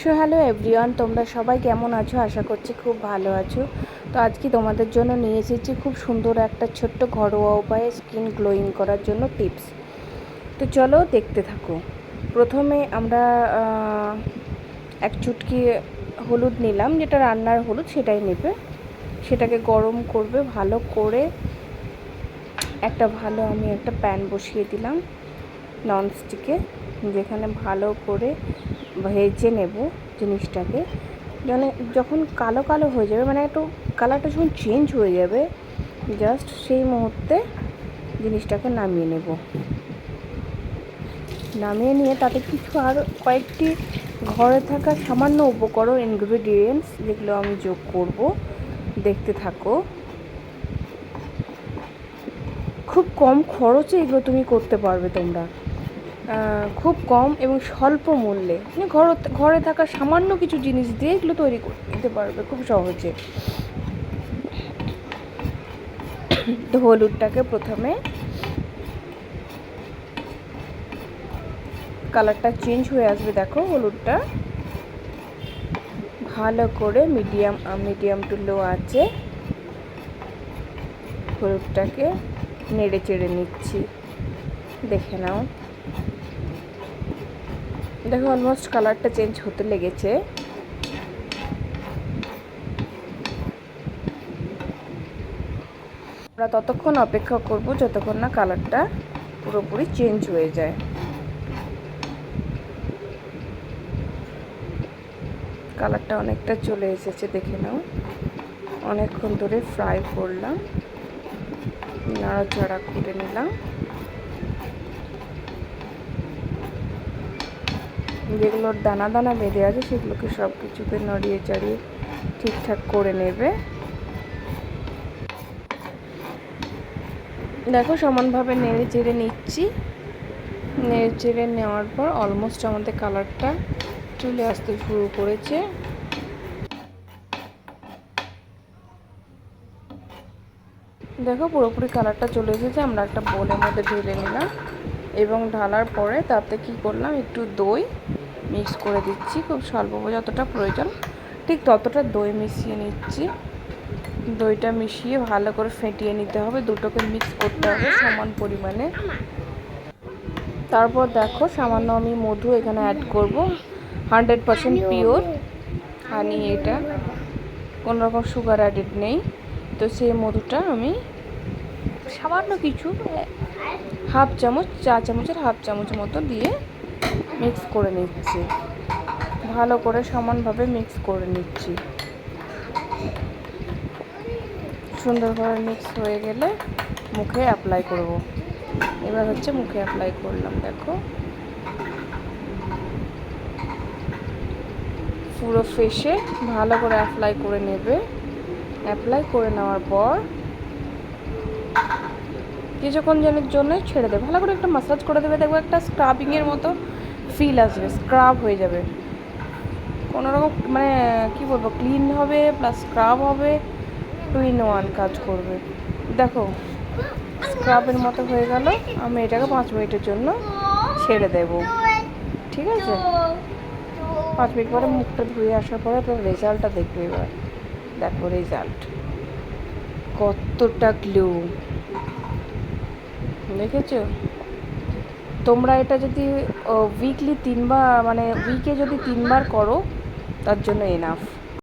So hello everyone, তোমরা সবাই কেমন আছো? আশা করছি খুব ভালো আছো। তো আজকে তোমাদের জন্য নিয়ে এসেছি খুব সুন্দর একটা ছোট্ট ঘরোয়া উপায়ে স্কিন গ্লোয়িং করার জন্য টিপস। তো চলো দেখতে থাকো। প্রথমে আমরা এক চুটকি হলুদ নিলাম, যেটা রান্নার হলুদ সেটাই নেবে। সেটাকে গরম করবে, ভালো করে একটা ভালো আমি একটা প্যান বসিয়ে দিলাম ননস্টিকে। যেখানে ভালো করে ভেজে নেব জিনিসটাকে। মানে যখন কালো কালো হয়ে যাবে মানে একটু কালারটা যখন চেঞ্জ হয়ে যাবে জাস্ট সেই মুহূর্তে জিনিসটাকে নামিয়ে নেব। নামিয়ে নিয়ে তাতে কিছু আর কয়েকটি ঘরে থাকা সামান্য উপকরণ ইনগ্রিডিয়েন্টস যেগুলো আমি যোগ করব, দেখতে থাকো। খুব কম খরচে এগুলো তুমি করতে পারবে তোমরা। খুব কম এবং স্বল্প মূল্যে। মানে ঘর ঘরে থাকা সামান্য কিছু জিনিস দিয়ে এগুলো তৈরি করে নিতে পারবে খুব সহজে। তো হলুদটাকে প্রথমে কালারটা চেঞ্জ হয়ে আসবে, দেখো হলুদটা। ভালো করে মিডিয়াম মিডিয়াম টু লো আছে। হলুদটাকে নেড়ে চেড়ে নিচ্ছি। দেখে নাও। দেখো অলমোস্ট কালারটা চেঞ্জ হতে লেগেছে। আমরা ততক্ষণ অপেক্ষা করব যতক্ষণ না কালারটা পুরোপুরি চেঞ্জ হয়ে যায়। কালারটা অনেকটা চলে এসেছে, দেখে নাও। অনেকক্ষণ ধরে ফ্রাই করলাম। নাড়াচাড়া করে নিলাম। যেগুলোর দানা দানা বেঁধে আছে সেগুলোকে সব কিছুকে নড়িয়ে চাড়িয়ে ঠিকঠাক করে নেবে। দেখো সমানভাবে নেড়ে চেড়ে নিচ্ছি। নেড়ে চেড়ে নেওয়ার পর অলমোস্ট আমাদের কালারটা চলে আসতে শুরু করেছে। দেখো পুরোপুরি কালারটা চলে এসেছে, আমরা একটা বোলের মধ্যে ঢেলে নিলাম এবং ঢালার পরে তাতে কি করলাম? একটু দই মিক্স করে দিচ্ছি, খুব স্বল্প যতটা প্রয়োজন। ঠিক ততটা দই মিশিয়ে নিচ্ছি। দইটা মিশিয়ে ভালো করে ফেটিয়ে নিতে হবে, দুটোকে মিক্স করতে হবে সমান পরিমাণে। তারপর দেখো, সামান্য আমি মধু এখানে অ্যাড করব। হান্ড্রেড পারসেন্ট পিওর হানি এটা। কোনো রকম সুগার অ্যাডেড নেই। তো সেই মধুটা আমি সামান্য কিছু হাফ চামচ, চা চামচের হাফ চামচ মতো দিয়ে মিক্স করে নিচ্ছি। ভালো করে সমানভাবে মিক্স করে নিচ্ছি। সুন্দরভাবে মিক্স হয়ে গেলে মুখে অ্যাপ্লাই করব। এবার হচ্ছে মুখে অ্যাপ্লাই করলাম, দেখো। পুরো ফেসে ভালো করে অ্যাপ্লাই করে নেবে। অ্যাপ্লাই করে নেওয়ার পর কিছুক্ষণ জনের জন্য ছেড়ে দেবে। ভালো করে একটা মাসাজ করে দেবে। দেখবে একটা স্ক্রাবিংয়ের মতো ফিল আসবে স্ক্রাব হয়ে যাবে। কোনো রকম মানে কি বলব ক্লিন হবে প্লাস স্ক্রাব হবে টু ইন ওয়ান কাজ করবে। দেখো স্ক্রাবের মতো হয়ে গেল, আমি এটাকে পাঁচ মিনিটের জন্য ছেড়ে দেব। ঠিক আছে? পাঁচ মিনিট পরে মুখটা ধুয়ে আসার পরে তো রেজাল্টটা দেখবে এবার। দেখো রেজাল্ট। কতটা গ্লো দেখেছ? তোমরা এটা যদি উইকলি তিনবার মানে উইকে যদি তিনবার করো তার জন্য এনাফ